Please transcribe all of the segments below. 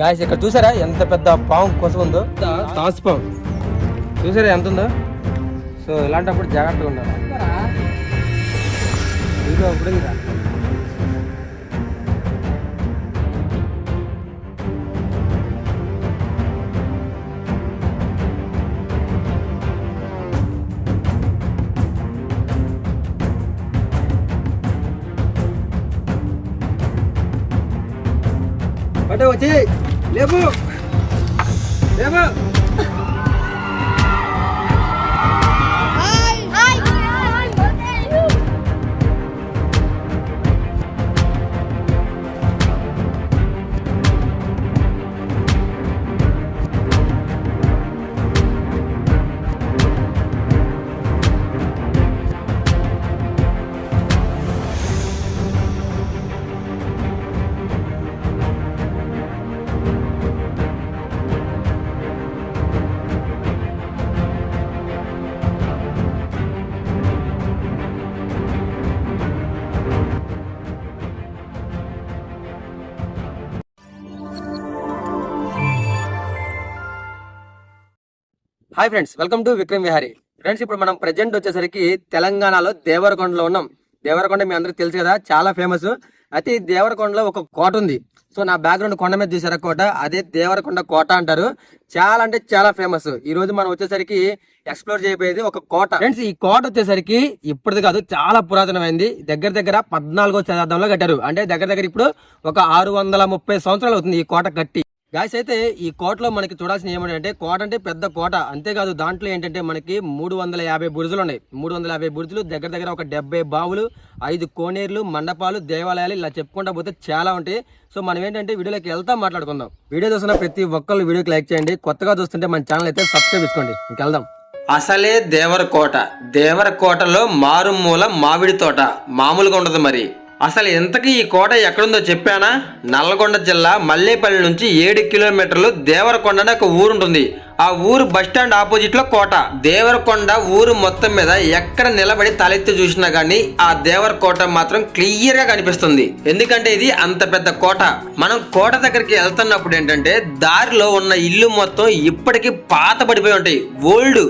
Guys ఇక్కడ చూసారా? ఎంత పెద్ద పాము కోసం ఉందో తాసు పాము. చూసారా ఎంత ఉందో? సో ఇలాంటప్పుడు జాగ్రత్తగా ఉండాలి. ఇప్పుడు ఇదిరా. వచ్చి. లేపు లేపు hi friends welcome to Vikram Vihari friends ఇప్పుడు మనం ప్రజెంట్ వచ్చేసరికి తెలంగాణలో దేవరకొండలో ఉన్నాం. దేవరకొండ మీ అందరికి తెలుసు కదా చాలా ఫేమస్ అయితే ఈ దేవరకొండలో ఒక కోట ఉంది. సో నా బ్యాక్గ్రౌండ్ కొండ మీద చూసారా కోట? అదే దేవరకొండ కోట అంటారు. చాలా అంటే చాలా ఫేమస్ ఈ రోజు మనం వచ్చేసరికి ఎక్స్ప్లోర్ చేయబోయేది ఒక కోట. ఫ్రెండ్స్ ఈ కోట వచ్చేసరికి ఇప్పటిది కాదు చాలా పురాతనమైంది. దగ్గర దగ్గర పద్నాలుగో శతాబ్దంలో కట్టారు. అంటే దగ్గర దగ్గర ఇప్పుడు ఒక ఆరు వందల ముప్పై సంవత్సరాలు అవుతుంది ఈ కోట కట్టి. గాయస్ అయితే ఈ కోటలో మనకి చూడాల్సిన ఏమంటే కోట అంటే పెద్ద కోట. అంతేకాదు దాంట్లో ఏంటంటే మనకి మూడు వందల యాభై బురుజులు ఉన్నాయి. మూడు వందల యాభై బురుజులు దగ్గర దగ్గర ఒక డెబ్బై బావులు ఐదు కోనేర్లు మండపాలు దేవాలయాలు ఇలా చెప్పుకుంటా పోతే చాలా ఉంటాయి. సో మనం ఏంటంటే వీడియోలోకి వెళ్తాం మాట్లాడుకుందాం. వీడియో చూసిన ప్రతి ఒక్కళ్ళు వీడియోకి లైక్ చేయండి. కొత్తగా చూస్తుంటే మన ఛానల్ అయితే సబ్స్క్రైబ్ చేసుకోండి. ఇంకెళ్దాం. అసలే దేవరకోట దేవరకోటలో మారుమూల మామిడి తోట. మామూలుగా ఉండదు మరి. అసలు ఇంతకీ ఈ కోట ఎక్కడుందో చెప్పానా? నల్లగొండ జిల్లా మల్లేపల్లి నుంచి ఏడు కిలోమీటర్లు దేవరకొండ అనే ఒక ఊరు ఉంటుంది ఆ ఊరు బస్టాండ్ ఆపోజిట్లో కోట. దేవరకొండ ఊరు మొత్తం మీద ఎక్కడ నిలబడి తలెత్తి చూసినా కానీ ఆ దేవరకోట మాత్రం క్లియర్గా కనిపిస్తుంది. ఎందుకంటే ఇది అంత పెద్ద కోట. మనం కోట దగ్గరికి వెళ్తున్నప్పుడు ఏంటంటే దారిలో ఉన్న ఇల్లు మొత్తం ఇప్పటికీ పాత పడిపోయి ఉంటాయి. ఓల్డ్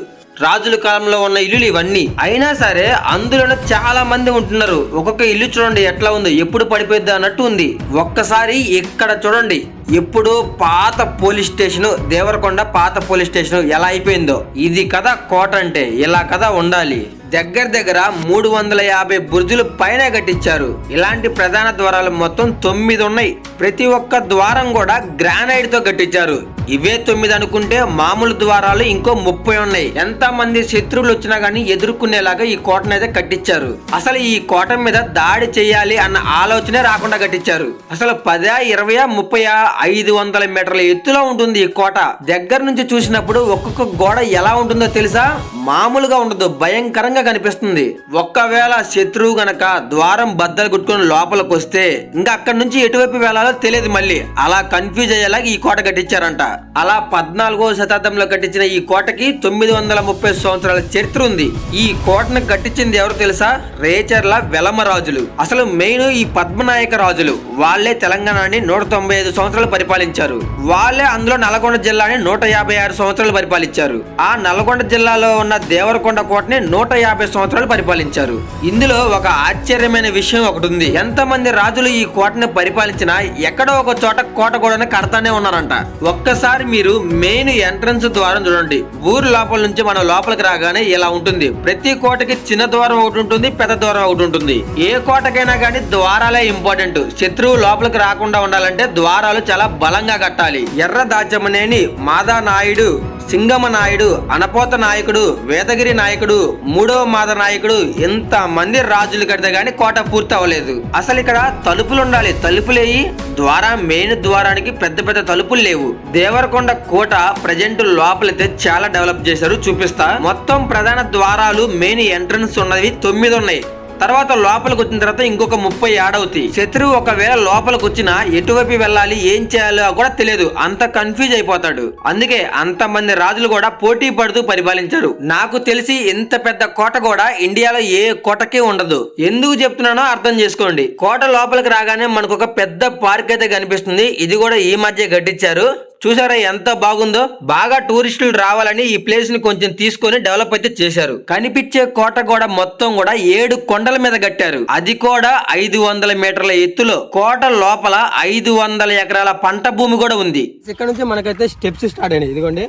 రాజుల కాలంలో ఉన్న ఇల్లులు ఇవన్నీ. అయినా సరే అందులోనే చాలా మంది ఉంటున్నారు. ఒక్కొక్క ఇల్లు చూడండి ఎట్లా ఉందో ఎప్పుడు పడిపోద్ది అన్నట్టు ఉంది. ఒక్కసారి ఇక్కడ చూడండి ఎప్పుడు పాత పోలీస్ స్టేషన్ దేవరకొండ పాత పోలీస్ స్టేషన్ ఎలా అయిపోయిందో. ఇది కదా కోట అంటే ఇలా కదా ఉండాలి. దగ్గర దగ్గర మూడు వందల యాభై బుర్జులు పైన కట్టించారు. ఇలాంటి ప్రధాన ద్వారాలు మొత్తం తొమ్మిది ఉన్నాయి. ప్రతి ఒక్క ద్వారం కూడా గ్రానైట్తో కట్టించారు. ఇవే తొమ్మిది అనుకుంటే మామూలు ద్వారాలు ఇంకో ముప్పై ఉన్నాయి. ఎంత మంది శత్రువులు వచ్చినా గానీ ఎదుర్కొనేలాగా ఈ కోటను అయితే కట్టించారు. అసలు ఈ కోట మీద దాడి చేయాలి అన్న ఆలోచనే రాకుండా కట్టించారు. అసలు పదా ఇరవయా ముప్పై ఐదు వందల మీటర్ల ఎత్తులో ఉంటుంది ఈ కోట. దగ్గర నుంచి చూసినప్పుడు ఒక్కొక్క గోడ ఎలా ఉంటుందో తెలుసా? మామూలుగా ఉండదు. భయంకరంగా కనిపిస్తుంది. ఒక్కవేళ శత్రువు గనక ద్వారం బద్దలు కొట్టుకుని లోపలికి వస్తే ఇంకా అక్కడి నుంచి ఎటువైపు వెళ్ళాలో తెలియదు మళ్ళీ. అలా కన్ఫ్యూజ్ అయ్యేలాగా ఈ కోట కట్టించారంట. అలా పద్నాలుగో శతాబ్దంలో కట్టించిన ఈ కోటకి తొమ్మిది వందల ముప్పై సంవత్సరాల చరిత్ర ఉంది. ఈ కోటను కట్టించింది ఎవరు తెలుసా? రేచర్ల వెలమ రాజులు. అసలు మెయిన్ ఈ పద్మనాయక రాజులు. వాళ్ళే తెలంగాణని నూట తొంభై ఐదు సంవత్సరాలు పరిపాలించారు. వాళ్ళే అందులో నల్గొండ జిల్లాని నూట యాభై ఆరు సంవత్సరాలు పరిపాలించారు. ఆ నల్గొండ జిల్లాలో ఉన్న దేవరకొండ కోటని నూట యాభై సంవత్సరాలు పరిపాలించారు. ఇందులో ఒక ఆశ్చర్యమైన విషయం ఒకటి ఉంది ఎంతమంది రాజులు ఈ కోటని పరిపాలించినా ఎక్కడో ఒక చోట కోట కూడా కడతానే ఉన్నారంట. ఒక్కసారి మీరు మెయిన్ ఎంట్రన్స్ ద్వారం చూడండి. ఊరు లోపల నుంచి మనం లోపలికి రాగానే ఇలా ఉంటుంది. ప్రతి కోటకి చిన్న ద్వారం ఒకటి ఉంటుంది పెద్ద ద్వారం ఒకటి ఉంటుంది. ఏ కోటకైనా కానీ ద్వారాలే ఇంపార్టెంట్. శత్రువు లోపలికి రాకుండా ఉండాలంటే ద్వారాలు చాలా బలంగా కట్టాలి. ఎర్ర దాచమనేని మాదా నాయుడు సింగమ నాయుడు అనపోత నాయకుడు వేదగిరి నాయకుడు మూడవ మాద నాయకుడు ఎంత మంది రాజులు కడితే గాని కోట పూర్తి అవ్వలేదు. అసలు ఇక్కడ తలుపులు ఉండాలి. తలుపులేయి ద్వారా మెయిన్ ద్వారానికి పెద్ద పెద్ద తలుపులు లేవు. దేవరకొండ కోట ప్రజెంట్ లోపలైతే చాలా డెవలప్ చేశారు చూపిస్తా. మొత్తం ప్రధాన ద్వారాలు మెయిన్ ఎంట్రన్స్ ఉన్నవి తొమ్మిది ఉన్నాయి. తర్వాత లోపలికి వచ్చిన తర్వాత ఇంకొక ముప్పై యాడ్ అవుతాయి శత్రువు ఒకవేళ లోపలికి వచ్చినా ఎటువైపు వెళ్ళాలి ఏం చేయాలో కూడా తెలియదు. అంత కన్ఫ్యూజ్ అయిపోతాడు. అందుకే అంత మంది రాజులు కూడా పోటీ పడుతూ పరిపాలించారు. నాకు తెలిసి ఇంత పెద్ద కోట కూడా ఇండియాలో ఏ కోటకి ఉండదు. ఎందుకు చెప్తున్నానో అర్థం చేసుకోండి. కోట లోపలికి రాగానే మనకు ఒక పెద్ద పార్క్ అయితే కనిపిస్తుంది. ఇది కూడా ఈ మధ్య కట్టించారు చూసారా ఎంత బాగుందో? బాగా టూరిస్టులు రావాలని ఈ ప్లేస్ని కొంచెం తీసుకొని డెవలప్ అయితే చేశారు. కనిపించే కోట కూడా మొత్తం కూడా ఏడు కొండల మీద కట్టారు. అది కూడా ఐదు వందల మీటర్ల ఎత్తులో. కోట లోపల ఐదు వందల ఎకరాల పంట భూమి కూడా ఉంది. ఇక్కడ నుంచి మనకైతే స్టెప్స్ స్టార్ట్ అయినాయి. ఇదిగోండి.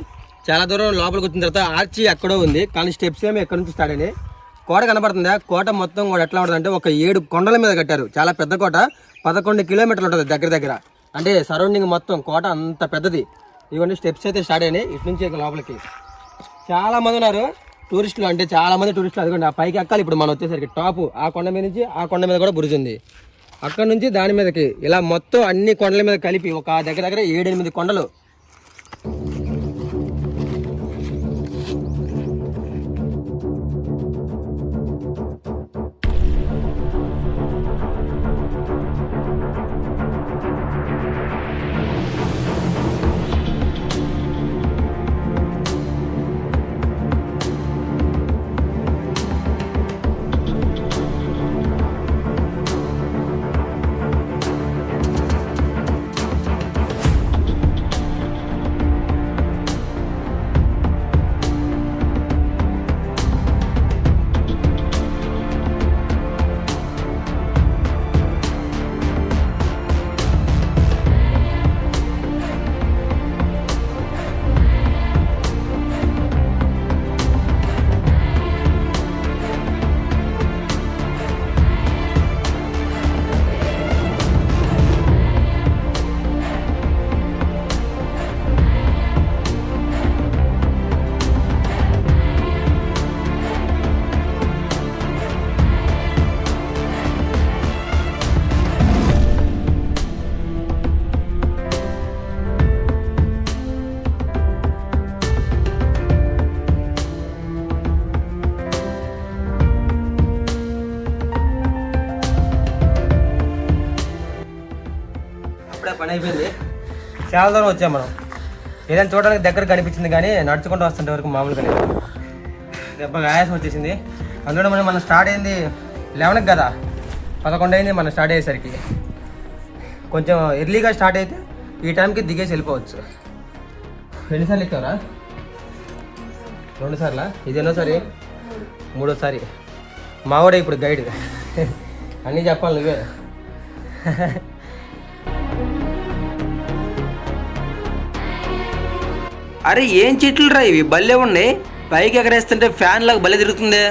చాలా దూరం లోపలికి వచ్చిన తర్వాత ఆర్చి ఎక్కడో ఉంది. కానీ స్టెప్స్ ఏమి ఎక్కడ నుంచి స్టార్ట్ అయినాయి. కోట కనబడుతుందా కోట మొత్తం కూడా ఎట్లా ఉంటుంది అంటే ఒక ఏడు కొండల మీద కట్టారు. చాలా పెద్ద కోట. పదకొండు కిలోమీటర్లు ఉంటుంది దగ్గర దగ్గర. అంటే సరౌండింగ్ మొత్తం కోట అంత పెద్దది. ఇవన్నీ స్టెప్స్ అయితే స్టార్ట్ అయినాయి. ఇటు నుంచి లోపలికి. చాలా మంది ఉన్నారు. టూరిస్టులు అంటే చాలా మంది టూరిస్టులు. అదిగోండి ఆ పైకి ఎక్కాలి. ఇప్పుడు మనం వచ్చేసరికి టాప్ ఆ కొండ మీద నుంచి ఆ కొండ మీద కూడా బురుజు ఉంది. అక్కడ నుంచి దాని మీదకి ఇలా మొత్తం అన్ని కొండల మీద కలిపి ఒక దగ్గర దగ్గర ఏడెనిమిది కొండలు పని అయిపోయింది. చాలా దూరం వచ్చాం మనం. ఏదైనా చూడడానికి దగ్గర కనిపించింది కానీ నడుచుకుంటూ వస్తుంటే వరకు మామూలుగా లేదు దెబ్బగా ఆయాసం వచ్చేసింది. అందులో మనం మనం స్టార్ట్ అయింది లెవెన్కి కదా. పదకొండు అయింది మనం స్టార్ట్ అయ్యేసరికి. కొంచెం ఎర్లీగా స్టార్ట్ అయితే ఈ టైంకి దిగేసి వెళ్ళిపోవచ్చు. ఎన్నిసార్లు ఎక్కావరా? రెండు సార్లా ఇది ఎన్నోసారి మూడోసారి. మావాడే ఇప్పుడు గైడ్. అన్నీ చెప్పాలి నువ్వే. అరే ఏం చెట్లు రా ఇవి? భలే ఉన్నాయి. పైకి ఎగరేస్తుంటే ఫ్యాన్ లాగా భలే తిరుగుతుంది.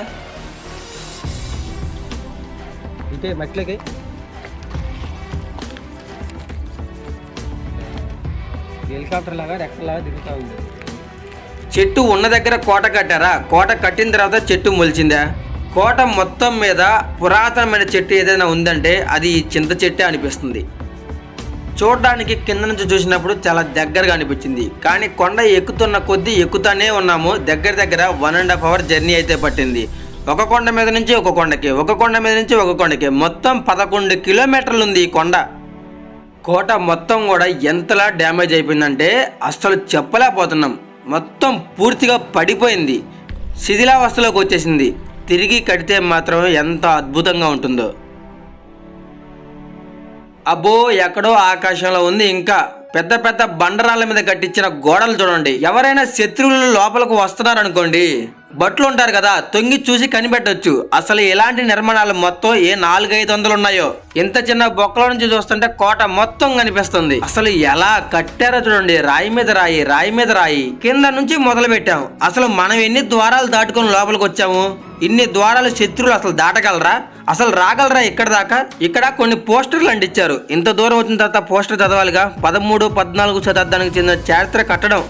మెట్లకి. హెలికాప్టర్ లాగా రెక్కలాగా తిరుగుతూ ఉంది. చెట్టు ఉన్న దగ్గర కోట కట్టారా? కోట కట్టిన తర్వాత చెట్టు మొలిచిందా? కోట మొత్తం మీద పురాతనమైన చెట్టు ఏదైనా ఉందంటే అది చింత చెట్టే అనిపిస్తుంది. చూడడానికి కింద నుంచి చూసినప్పుడు చాలా దగ్గరగా అనిపించింది. కానీ కొండ ఎక్కుతున్న కొద్దీ ఎక్కుతానే ఉన్నాము. దగ్గర దగ్గర one and half hour journey అయితే పట్టింది. ఒక కొండ మీద నుంచి ఒక కొండకి ఒక కొండ మీద నుంచి ఒక కొండకి మొత్తం పదకొండు కిలోమీటర్లు ఉంది ఈ కొండ. కోట మొత్తం కూడా ఎంతలా డ్యామేజ్ అయిపోయిందంటే అస్సలు చెప్పలేకపోతున్నాం. మొత్తం పూర్తిగా పడిపోయింది. శిథిలావస్థలోకి వచ్చేసింది. తిరిగి కడితే మాత్రం ఎంత అద్భుతంగా ఉంటుందో. అబ్బో ఎక్కడో ఆకాశంలో ఉంది ఇంకా. పెద్ద పెద్ద బండరాళ్ళ మీద కట్టించిన గోడలు చూడండి. ఎవరైనా శత్రువులు లోపలకు వస్తున్నారనుకోండి బట్లు ఉంటారు కదా తొంగి చూసి కనిపెట్టొచ్చు. అసలు ఇలాంటి నిర్మాణాలు మొత్తం ఏ నాలుగైదు వందలు ఉన్నాయో? ఇంత చిన్న బొక్కల నుంచి చూస్తుంటే కోట మొత్తం కనిపిస్తుంది. అసలు ఎలా కట్టారో చూడండి. రాయి మీద రాయి రాయి మీద రాయి. కింద నుంచి మొదలు పెట్టాము అసలు మనం ఎన్ని ద్వారాలు దాటుకొని లోపలికి వచ్చాము? ఇన్ని ద్వారాలు శత్రువులు అసలు దాటగలరా? అసలు రాగలరా ఇక్కడ దాకా? ఇక్కడ కొన్ని పోస్టర్లు అంటించారు. ఇంత దూరం వచ్చిన తర్వాత పోస్టర్ చదవాలిగా. పదమూడు పద్నాలుగు శతాబ్దానికి చెందిన చారిత్ర కట్టడం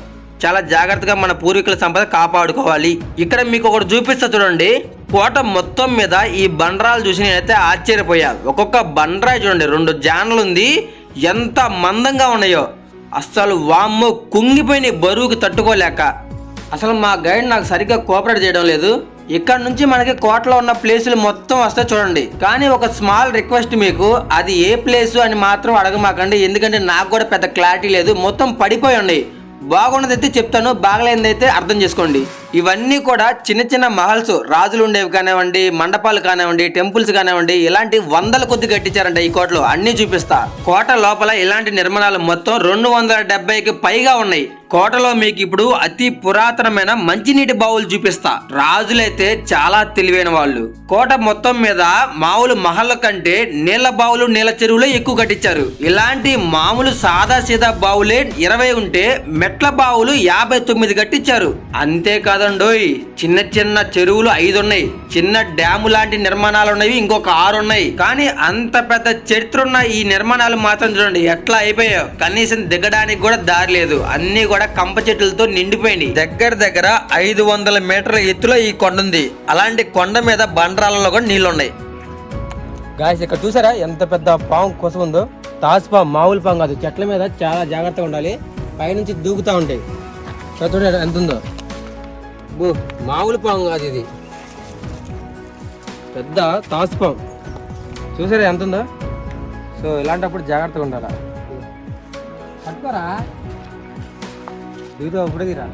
చాలా జాగ్రత్తగా మన పూర్వీకుల సంపద కాపాడుకోవాలి. ఇక్కడ మీకు ఒకటి చూపిస్తా చూడండి. కోట మొత్తం మీద ఈ బండరాలు చూసి నేనైతే ఆశ్చర్యపోయా. ఒక్కొక్క బండరాయి చూడండి రెండు జానలు ఉంది ఎంత మందంగా ఉన్నాయో. అస్సలు వామ్మో కుంగిపోయిన బరువుకి తట్టుకోలేక. అసలు మా గైడ్ నాకు సరిగ్గా కోఆపరేట్ చేయడం లేదు. ఇక్కడ నుంచి మనకి కోటలో ఉన్న ప్లేసులు మొత్తం వస్తే చూడండి. కానీ ఒక స్మాల్ రిక్వెస్ట్ మీకు అది ఏ ప్లేస్ అని మాత్రం అడగమాకండి. ఎందుకంటే నాకు కూడా పెద్ద క్లారిటీ లేదు. మొత్తం పడిపోయి ఉన్నాయి బాగున్నదైతే చెప్తాను బాగలేనిదైతే అర్థం చేసుకోండి. ఇవన్నీ కూడా చిన్న చిన్న మహల్స్ రాజులు ఉండేవి కానివ్వండి మండపాలు కానివ్వండి టెంపుల్స్ కానివ్వండి ఇలాంటి వందల కొద్ది కట్టించారంట ఈ కోటలో. అన్ని చూపిస్తా. కోట లోపల ఇలాంటి నిర్మాణాలు మొత్తం రెండు వందల డెబ్బైకి పైగా ఉన్నాయి. కోటలో మీకు ఇప్పుడు అతి పురాతనమైన మంచినీటి బావులు చూపిస్తా. రాజులైతే చాలా తెలివైన వాళ్ళు. కోట మొత్తం మీద మామూలు మహల్ల కంటే నీళ్ళ బావులు నీళ్ళ చెరువులే ఎక్కువ కట్టించారు. ఇలాంటి మామూలు సాదా సీదా బావులే ఇరవై ఉంటే మెట్ల బావులు యాభై తొమ్మిది కట్టించారు. అంతేకాదు కాదండోయ్ చిన్న చిన్న చెరువులు ఐదు ఉన్నాయి చిన్న డ్యాము లాంటి నిర్మాణాలు ఉన్నవి ఇంకొక ఆరు ఉన్నాయి కానీ అంత పెద్ద చరిత్ర ఉన్న ఈ నిర్మాణాలు మాత్రం చూడండి ఎట్లా అయిపోయాయో. కనీసం దిగడానికి కూడా దారి లేదు. అన్ని కూడా కంప చెట్లతో నిండిపోయినాయి. దగ్గర దగ్గర ఐదు వందల మీటర్ల ఎత్తులో ఈ కొండ ఉంది. అలాంటి కొండ మీద బండరాలలో కూడా నీళ్ళు ఉన్నాయి గాయస్ ఇక్కడ చూసారా? ఎంత పెద్ద పాము కోసం ఉందో తాసు పాము మామూలు పాము కాదు. చెట్ల మీద చాలా జాగ్రత్తగా ఉండాలి. పైనుంచి దూకుతూ ఉంటాయి. చూడండి ఎంత ఉందో. అబ్బో మామూలు పాము కాదు ఇది. పెద్ద తాసు పాము. చూసారా ఎంత ఉందో? సో ఇలాంటప్పుడు జాగ్రత్తగా ఉండాలా? పట్టుకోరా. దిగుతావు? అప్పుడే తీరా.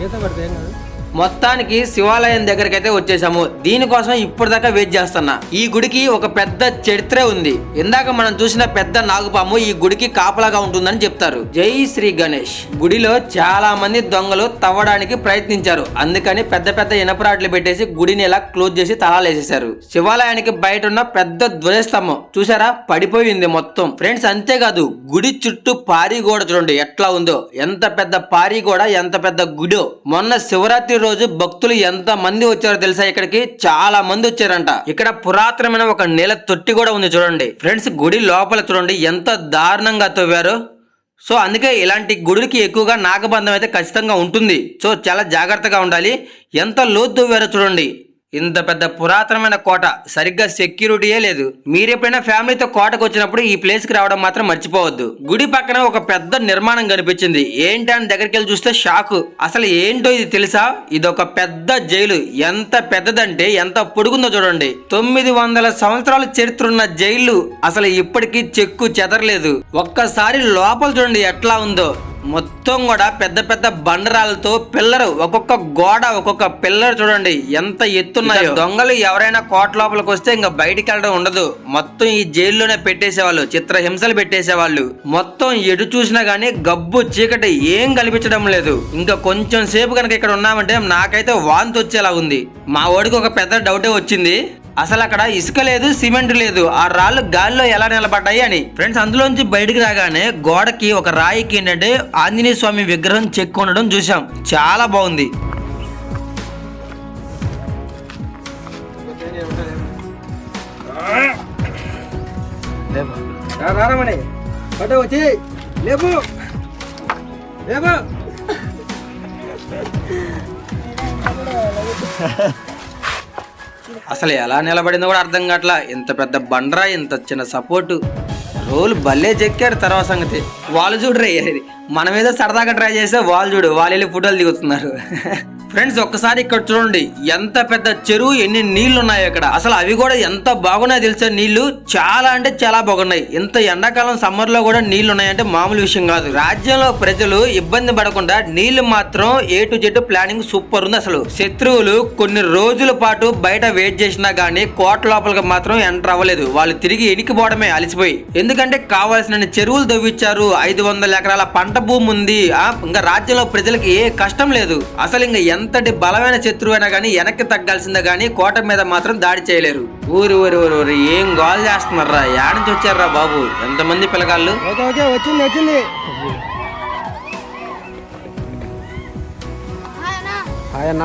చేత పడితే ఏం కాదు. మొత్తానికి శివాలయం దగ్గరికి అయితే వచ్చేసాము. దీనికోసం ఇప్పటిదాకా వెయిట్ చేస్తున్నా. ఈ గుడికి ఒక పెద్ద చరిత్రే ఉంది. ఇందాక మనం చూసిన పెద్ద నాగుపాము ఈ గుడికి కాపలాగా ఉంటుందని చెప్తారు. జై శ్రీ గణేష్. గుడిలో చాలా మంది దొంగలు తవ్వడానికి ప్రయత్నించారు. అందుకని పెద్ద పెద్ద ఇనపరాట్లు పెట్టేసి గుడిని ఇలా క్లోజ్ చేసి తలాలేసేశారు శివాలయానికి బయట ఉన్న పెద్ద ధ్వజస్తంభం చూసారా? పడిపోయింది మొత్తం. ఫ్రెండ్స్ అంతేకాదు గుడి చుట్టూ పారి గోడ చూడండి. ఎట్లా ఉందో. ఎంత పెద్ద పారీ గోడ ఎంత పెద్ద గుడో. మొన్న శివరాత్రి రోజు భక్తులు ఎంత మంది వచ్చారో తెలుసా? ఇక్కడికి చాలా మంది వచ్చారంట. ఇక్కడ పురాతనమైన ఒక నేల తొట్టి కూడా ఉంది చూడండి. ఫ్రెండ్స్ గుడి లోపల చూడండి ఎంత దారుణంగా తవ్వారు. సో అందుకే ఇలాంటి గుడికి ఎక్కువగా నాగబంధం అయితే ఖచ్చితంగా ఉంటుంది. సో చాలా జాగ్రత్తగా ఉండాలి. ఎంత లోతు తవ్వారో చూడండి. ఇంత పెద్ద పురాతనమైన కోట సరిగ్గా సెక్యూరిటీయే లేదు. మీరు ఎప్పుడైనా ఫ్యామిలీతో కోటకు వచ్చినప్పుడు ఈ ప్లేస్కి రావడం మాత్రం మర్చిపోవద్దు. గుడి పక్కన ఒక పెద్ద నిర్మాణం కనిపించింది. ఏంటి అని దగ్గరికి వెళ్ళి చూస్తే షాక్ అసలు ఏంటో ఇది తెలుసా? ఇది ఒక పెద్ద జైలు. ఎంత పెద్దదంటే ఎంత పొడుగుందో చూడండి. తొమ్మిది వందల సంవత్సరాల చరిత్ర ఉన్న జైలు అసలు ఇప్పటికీ చెక్కు చెదరలేదు. ఒక్కసారి లోపల చూడండి ఎట్లా ఉందో. మొత్తం కూడా పెద్ద పెద్ద బండరాలతో పిల్లరు. ఒక్కొక్క గోడ ఒక్కొక్క పిల్లర్ చూడండి ఎంత ఎత్తున్నాయో. దొంగలు ఎవరైనా కోట లోపలికి వస్తే ఇంకా బయటికి వెళ్ళడం ఉండదు. మొత్తం ఈ జైల్లోనే పెట్టేసేవాళ్ళు చిత్రహింసలు పెట్టేసేవాళ్ళు. మొత్తం ఎటు చూసినా గానీ గబ్బు చీకటి ఏం కనిపించడం లేదు. ఇంకా కొంచెం సేపు కనుక ఇక్కడ ఉన్నామంటే నాకైతే వాంతి వచ్చేలా ఉంది. మా వాడికి ఒక పెద్ద డౌటే వచ్చింది. అసలు అక్కడ ఇసుక లేదు సిమెంట్ లేదు. ఆ రాళ్ళు గాలిలో ఎలా నిలబడ్డాయి అని. ఫ్రెండ్స్ అందులోంచి బయటికి రాగానే గోడకి ఒక రాయికి ఏంటంటే ఆంజనేయ స్వామి విగ్రహం చెక్కు ఉండడం చూసాం చాలా బాగుంది. రారమణి పట్ట వచ్చి. లేపు. లేపు. అసలు ఎలా నిలబడిందో కూడా అర్థం కావట్లా. ఇంత పెద్ద బండరా ఇంత చిన్న సపోర్టు. రోల్ భలే చెక్కారు తర్వాత సంగతి. వాళ్ళు చూడరే మన మీద సరదాగా ట్రై చేస్తే వాళ్ళు చూడు వాళ్ళు వెళ్ళి ఫోటోలు దిగుతున్నారు. ఫ్రెండ్స్ ఒక్కసారి ఇక్కడ చూడండి. ఎంత పెద్ద చెరువు ఎన్ని నీళ్ళు ఉన్నాయో ఇక్కడ. అసలు అవి కూడా ఎంత బాగున్నాయో తెలుసా? నీళ్ళు చాలా అంటే చాలా బాగున్నాయి. ఇంత ఎండాకాలం సమ్మర్లో కూడా నీళ్ళు ఉన్నాయంటే మామూలు విషయం కాదు. రాజ్యంలో ప్రజలు ఇబ్బంది పడకుండా నీళ్ళు మాత్రం A to Z planning super ఉంది అసలు. శత్రువులు కొన్ని రోజుల పాటు బయట వెయిట్ చేసినా గానీ కోట లోపలికి మాత్రం ఎంటర్ అవ్వలేదు. వాళ్ళు తిరిగి ఎనికిపోవడమే అలసిపోయి. ఎందుకంటే కావాల్సిన చెరువులు దవ్విచ్చారు ఐదు వందల ఎకరాల పంట భూమి ఉంది. ఆ ఇంకా రాజ్యంలో ప్రజలకి ఏ కష్టం లేదు. అసలు ఇంకా ఎంతటి బలమైన శత్రువైనా గానీ వెనక్కి తగ్గాల్సిందే గానీ కోట మీద మాత్రం దాడి చేయలేరు. ఊరి ఊరి ఊరి ఊరి. ఏం గోల్ చేస్తున్నారా యాడ నుంచి వచ్చారా బాబు? ఎంతమంది పిల్లగాళ్ళు? ఓకే ఓకే వచ్చింది వచ్చింది. హాయ్ అన్న.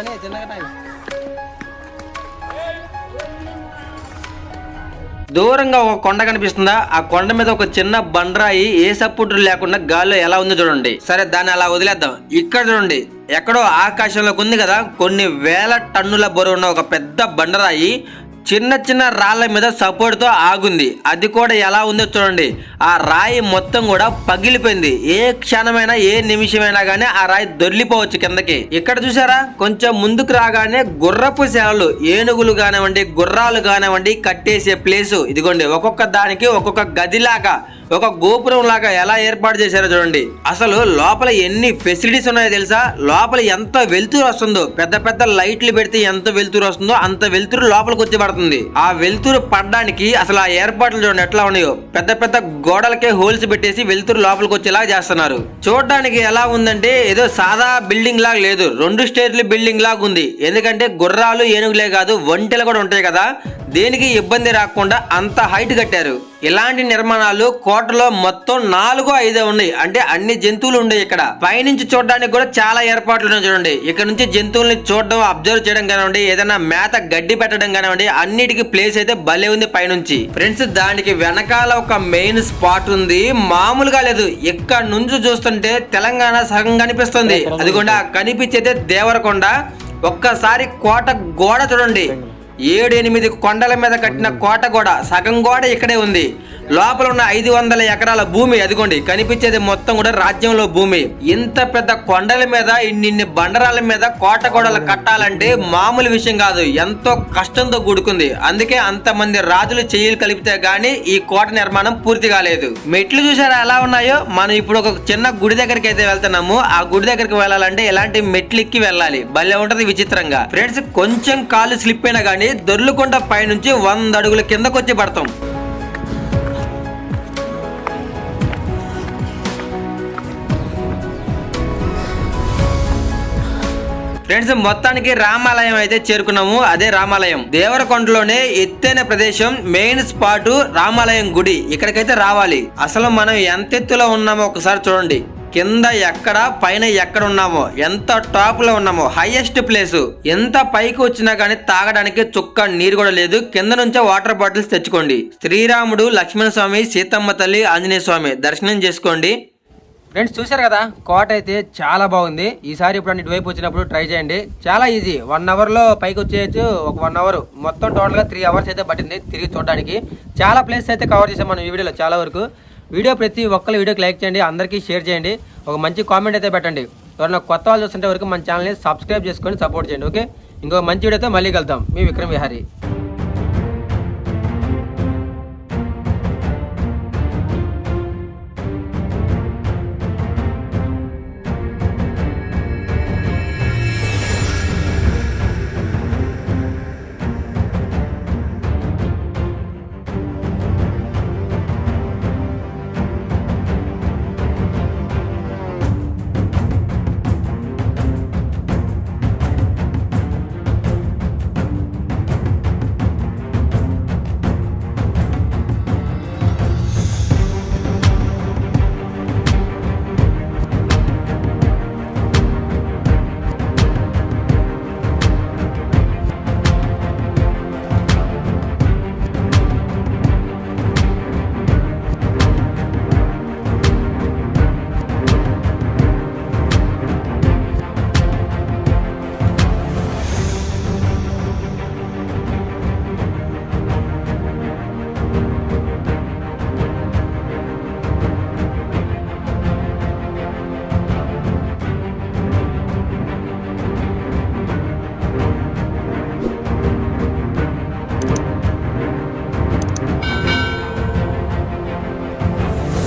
మనీ చిన్నగా దూరంగా ఒక కొండ కనిపిస్తుందా? ఆ కొండ మీద ఒక చిన్న బండరాయి ఏ సపోర్ట్ లేకుండా గాల్లో ఎలా ఉందో చూడండి. సరే దాన్ని అలా వదిలేద్దాం. ఇక్కడ చూడండి. ఎక్కడో ఆకాశంలోకి ఉంది కదా కొన్ని వేల టన్నుల బరువున్న ఒక పెద్ద బండరాయి చిన్న చిన్న రాళ్ళ మీద సపోర్ట్తో ఆగుంది. అది కూడా ఎలా ఉందో చూడండి. ఆ రాయి మొత్తం కూడా పగిలిపోయింది. ఏ క్షణమైనా ఏ నిమిషమైనా కానీ ఆ రాయి దొర్లిపోవచ్చు కిందకి. ఇక్కడ చూసారా? కొంచెం ముందుకు రాగానే గుర్రపు శాలలు ఏనుగులు కానివ్వండి గుర్రాలు కానివ్వండి కట్టేసే ప్లేసు. ఇదిగోండి ఒక్కొక్క దానికి ఒక్కొక్క గదిలాగా ఒక గోపురం లాగా ఎలా ఏర్పాటు చేశారో చూడండి. అసలు లోపల ఎన్ని ఫెసిలిటీస్ ఉన్నాయో తెలుసా? లోపల ఎంత వెలుతురు వస్తుందో పెద్ద పెద్ద లైట్లు పెడితే ఎంత వెలుతురు వస్తుందో అంత వెలుతురు లోపలికి వచ్చి పడుతుంది. ఆ వెలుతురు పడడానికి అసలు ఆ ఏర్పాట్లు చూడండి ఎట్లా ఉన్నాయో. పెద్ద పెద్ద గోడలకే హోల్స్ పెట్టేసి వెలుతురు లోపలికి వచ్చేలా చేస్తున్నారు. చూడడానికి ఎలా ఉందంటే ఏదో సాదా బిల్డింగ్ లాగా లేదు. రెండు స్టేర్ల బిల్డింగ్ లాగా ఉంది. ఎందుకంటే గుర్రాలు ఏనుగులే కాదు ఒంటెలు కూడా ఉంటాయి కదా. దేనికి ఇబ్బంది రాకుండా అంత హైట్ కట్టారు. ఇలాంటి నిర్మాణాలు కోటలో మొత్తం నాలుగు ఐదో ఉన్నాయి. అంటే అన్ని జంతువులు ఉన్నాయి ఇక్కడ. పైనుంచి చూడడానికి కూడా చాలా ఏర్పాట్లు ఉన్నాయి చూడండి. ఇక్కడ నుంచి జంతువుల్ని చూడడం అబ్జర్వ్ చేయడం కానివ్వండి ఏదైనా మేత గడ్డి పెట్టడం కానివ్వండి అన్నిటికీ ప్లేస్ అయితే భలే ఉంది పైనుంచి. ఫ్రెండ్స్ దానికి వెనకాల ఒక మెయిన్ స్పాట్ ఉంది. మామూలుగా లేదు. ఇక్కడ నుంచి చూస్తుంటే తెలంగాణ సగం కనిపిస్తుంది. అదిగోండి ఆ కనిపించేదే దేవరకొండ. ఒక్కసారి కోట గోడ చూడండి. ఏడు ఎనిమిది కొండల మీద కట్టిన కోట కూడా సగం గోడ ఇక్కడే ఉంది. లోపల ఉన్న ఐదు వందల ఎకరాల భూమి అదిగోండి కనిపించేది మొత్తం కూడా రాజ్యంలో భూమి. ఇంత పెద్ద కొండల మీద ఇన్ని బండరాల మీద కోట గోడలు కట్టాలంటే మామూలు విషయం కాదు. ఎంతో కష్టంతో కూడుకుంది. అందుకే అంతమంది రాజులు చెయ్యలు కలిపితే గానీ ఈ కోట నిర్మాణం పూర్తి కాలేదు. మెట్లు చూసారా ఎలా ఉన్నాయో? మనం ఇప్పుడు ఒక చిన్న గుడి దగ్గరికి అయితే వెళ్తున్నాము. ఆ గుడి దగ్గరికి వెళ్ళాలంటే ఇలాంటి మెట్లు ఎక్కి వెళ్ళాలి. భలే ఉంటది విచిత్రంగా. ఫ్రెండ్స్ కొంచెం కాలు స్లిప్ అయినా గానీ దొర్లుకుంట పైనుంచి వంద అడుగుల కిందకు వచ్చి పడతాం. ఫ్రెండ్స్ మొత్తానికి రామాలయం అయితే చేరుకున్నాము. అదే రామాలయం. దేవరకొండలోనే ఎత్తైన ప్రదేశం మెయిన్ స్పాట్ రామాలయం గుడి. ఇక్కడికైతే రావాలి. అసలు మనం ఎంత ఎత్తులో ఉన్నామో ఒకసారి చూడండి. కింద ఎక్కడ పైన ఎక్కడ ఉన్నామో ఎంత టాప్లో ఉన్నామో హైయెస్ట్ ప్లేస్. ఎంత పైకి వచ్చినా గానీ తాగడానికి చుక్క నీరు కూడా లేదు. కింద నుంచే వాటర్ బాటిల్స్ తెచ్చుకోండి. శ్రీరాముడు లక్ష్మణ స్వామి సీతమ్మ తల్లి ఆంజనేయ స్వామి దర్శనం చేసుకోండి. ఫ్రెండ్స్ చూశారు కదా? కోట అయితే చాలా బాగుంది. ఈసారి ఇప్పుడు ఇటువైపు వచ్చినప్పుడు ట్రై చేయండి. చాలా ఈజీ వన్ అవర్లో పైకి వచ్చేయచ్చు. ఒక వన్ అవర్ మొత్తం టోటల్గా త్రీ అవర్స్ అయితే పట్టింది తిరిగి చూడడానికి. చాలా ప్లేస్ అయితే కవర్ చేసాం మనం ఈ వీడియోలో చాలా వరకు. వీడియో ప్రతి ఒక్కరు వీడియోకి లైక్ చేయండి. అందరికీ షేర్ చేయండి. ఒక మంచి కామెంట్ అయితే పెట్టండి. ఎవరైనా కొత్త వాళ్ళు చూస్తుంటే వరకు మన ఛానల్ని సబ్స్క్రైబ్ చేసుకొని సపోర్ట్ చేయండి. ఓకే ఇంకో మంచి వీడియోతో మళ్ళీ కలుద్దాం. మీ విక్రమ్ విహారీ.